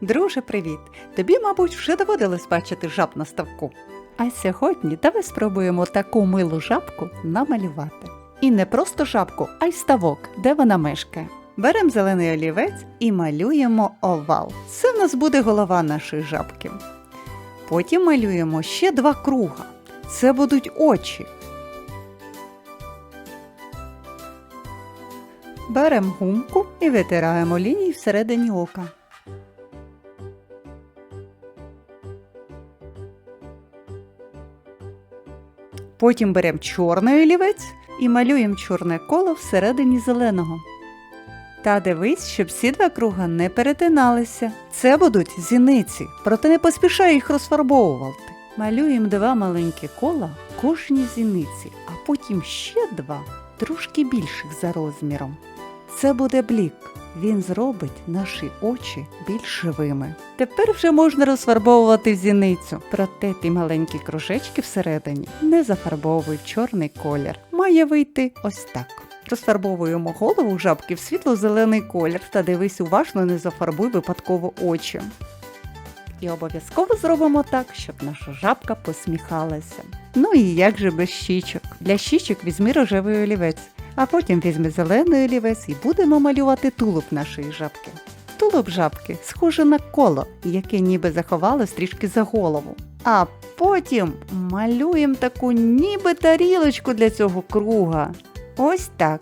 Друже, привіт! Тобі, мабуть, вже доводилось бачити жаб на ставку. А сьогодні давай спробуємо таку милу жабку намалювати. І не просто жабку, а й ставок, де вона мешкає. Беремо зелений олівець і малюємо овал. Це в нас буде голова нашої жабки. Потім малюємо ще два круга. Це будуть очі. Беремо гумку і витираємо лінії всередині ока. Потім беремо чорний олівець і малюємо чорне коло всередині зеленого. Та дивись, щоб всі два круга не перетиналися. Це будуть зіниці, проте не поспішай їх розфарбовувати. Малюємо два маленькі кола в кожній зіниці, а потім ще два, трошки більших за розміром. Це буде блік. Він зробить наші очі більш живими. Тепер вже можна розфарбовувати зіницю, проте ті маленькі кружечки всередині не зафарбовуй чорний колір. Має вийти ось так. Розфарбовуємо голову жабки в світло-зелений колір та дивись уважно, не зафарбуй випадково очі. І обов'язково зробимо так, щоб наша жабка посміхалася. Ну і як же без щічок? Для щічок візьми рожевий олівець, а потім візьми зелений олівець і будемо малювати тулуб нашої жабки. Тулуб жабки схоже на коло, яке ніби заховалось трішки за голову. А потім малюємо таку ніби тарілочку для цього круга. Ось так.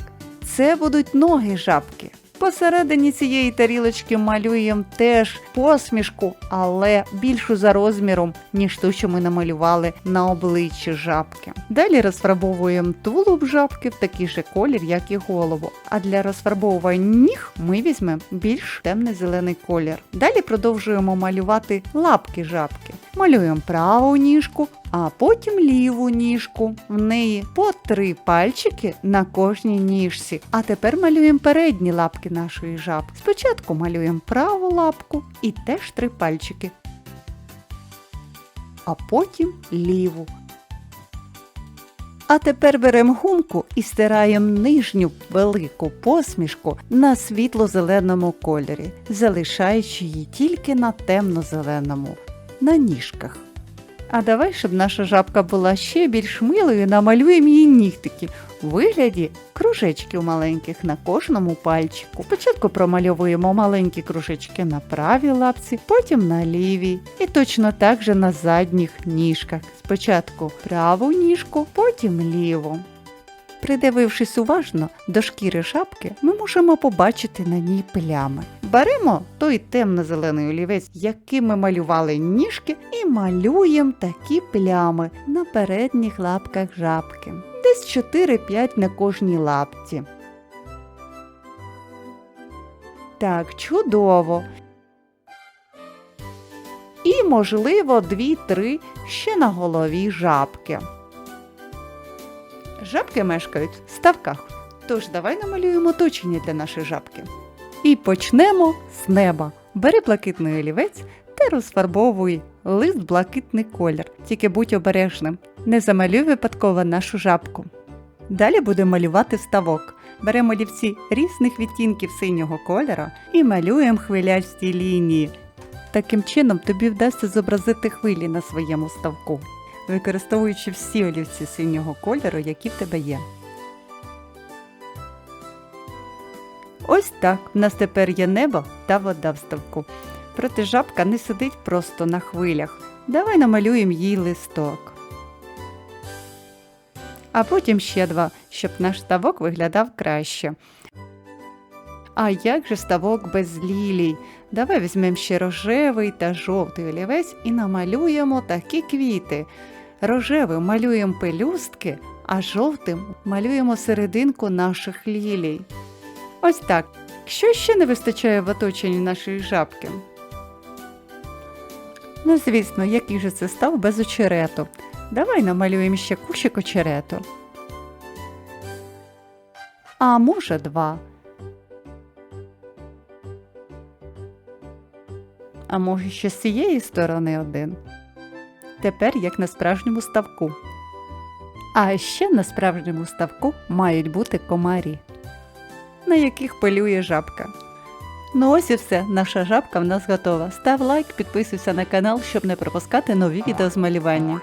Це будуть ноги жабки. Посередині цієї тарілочки малюємо теж посмішку, але більшу за розміром, ніж ту, що ми намалювали на обличчі жабки. Далі розфарбовуємо тулуб жабки в такий же колір, як і голову. А для розфарбовування ніг ми візьмемо більш темний зелений колір. Далі продовжуємо малювати лапки жабки. Малюємо праву ніжку, а потім ліву ніжку. В неї по три пальчики на кожній ніжці. А тепер малюємо передні лапки нашої жабки. Спочатку малюємо праву лапку і теж три пальчики. А потім ліву. А тепер беремо гумку і стираємо нижню велику посмішку на світло-зеленому кольорі, залишаючи її тільки на темно-зеленому, на ніжках. А давай, щоб наша жабка була ще більш милою, намалюємо її нігтики у вигляді кружечків маленьких на кожному пальчику. Спочатку промальовуємо маленькі кружечки на правій лапці, потім на лівій. І точно так же на задніх ніжках. Спочатку праву ніжку, потім ліву. Придивившись уважно до шкіри шапки, ми можемо побачити на ній плями. Беремо той темно-зелений олівець, яким ми малювали ніжки, і малюємо такі плями на передніх лапках жабки. Десь 4-5 на кожній лапці. Так, чудово. І, можливо, 2-3 ще на голові жабки. Жабки мешкають в ставках. Тож давай намалюємо оточення для нашої жабки. І почнемо з неба. Бери блакитний олівець та розфарбовуй лист блакитний колір. Тільки будь обережним. Не замалюй випадково нашу жабку. Далі будемо малювати ставок. Беремо олівці різних відтінків синього кольора і малюємо хвилясті лінії. Таким чином тобі вдасться зобразити хвилі на своєму ставку використовуючи всі олівці синього кольору, які в тебе є. Ось так в нас тепер є небо та вода в ставку. Проте жабка не сидить просто на хвилях. Давай намалюємо їй листок. А потім ще два, щоб наш ставок виглядав краще. А як же ставок без лілій? Давай візьмемо ще рожевий та жовтий олівець і намалюємо такі квіти. Рожевим малюємо пелюстки, а жовтим малюємо серединку наших лілій. Ось так. Що ще не вистачає в оточенні нашої жабки? Ну, звісно, який же це став без очерету. Давай намалюємо ще кущик очерету. А може два. А може ще з цієї сторони один. Тепер як на справжньому ставку. А ще на справжньому ставку мають бути комарі, на яких полює жабка. Ну ось і все, наша жабка в нас готова. Став лайк, підписуйся на канал, щоб не пропускати нові відео з малювання.